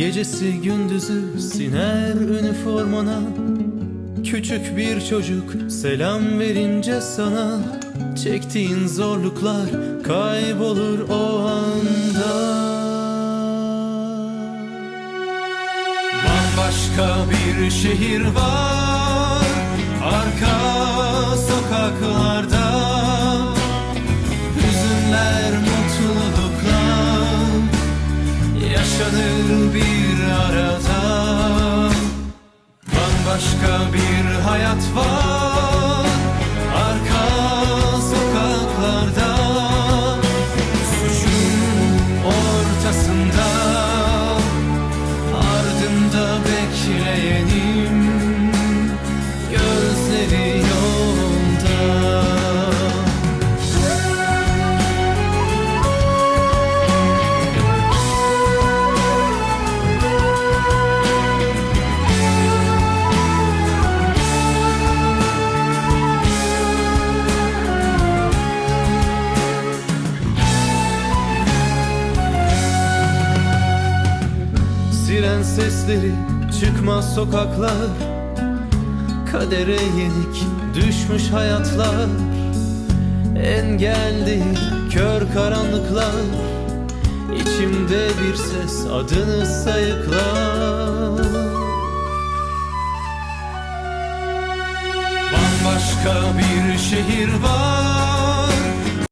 Gecesi gündüzü siner üniformana. Küçük bir çocuk selam verince sana. Çektiğin zorluklar kaybolur o anda. Bambaşka bir şehir var. Arka sokaklarda. Hüzünler, hayat var Siren sesleri çıkmaz sokaklar. Kadere yenik düşmüş hayatlar. Engel değil kör karanlıklar. İçimde bir ses adını sayıklar. Bambaşka bir şehir var